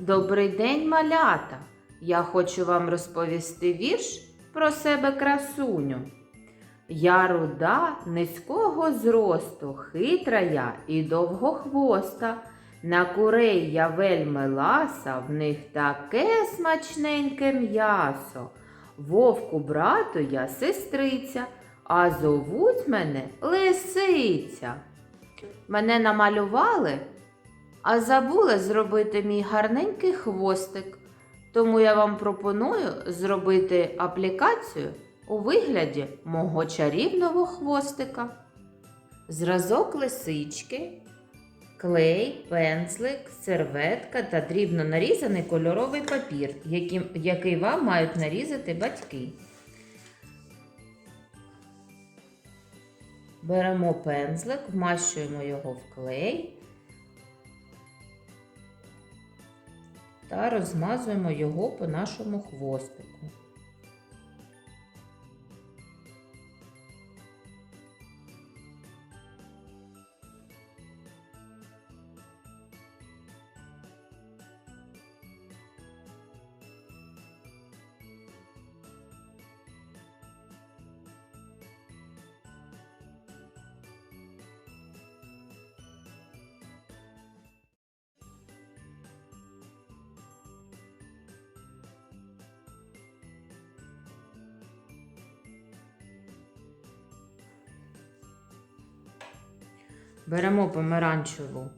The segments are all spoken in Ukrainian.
Добрий день, малята! Я хочу вам розповісти вірш про себе красуню. Я руда низького зросту, хитра я і довгохвоста. На курей я вельми ласа, в них таке смачненьке м'ясо. Вовку брату я сестриця, а зовуть мене лисиця. Мене намалювали, а забули зробити мій гарненький хвостик. Тому я вам пропоную зробити аплікацію у вигляді мого чарівного хвостика. Зразок лисички, клей, пензлик, серветка та дрібно нарізаний кольоровий папір, який вам мають нарізати батьки. Беремо пензлик, вмащуємо його в клей та розмазуємо його по нашому хвостику. Беремо помаранчеву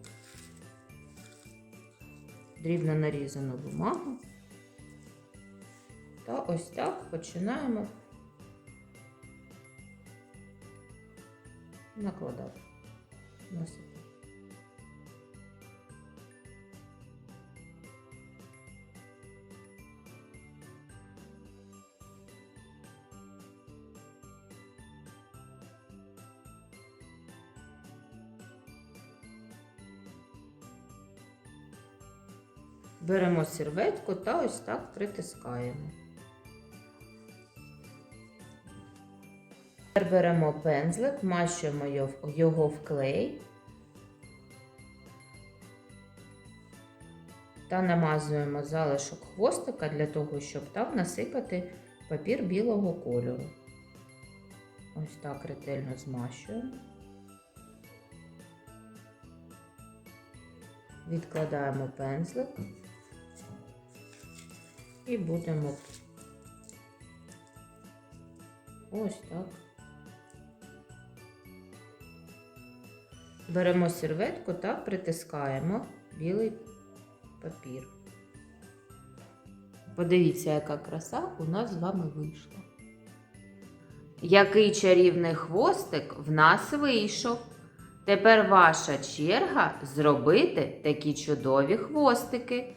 дрібно нарізану бумагу та ось так починаємо накладати. Насипати. Беремо серветку та ось так притискаємо. Тепер беремо пензлик, мащуємо його- його в клей та намазуємо залишок хвостика для того, щоб там насипати папір білого кольору. Ось так ретельно змащуємо. Відкладаємо пензлик і будемо ось так. Беремо серветку та притискаємо білий папір. Подивіться, яка краса у нас з вами вийшла. Який чарівний хвостик в нас вийшов. Тепер ваша черга зробити такі чудові хвостики.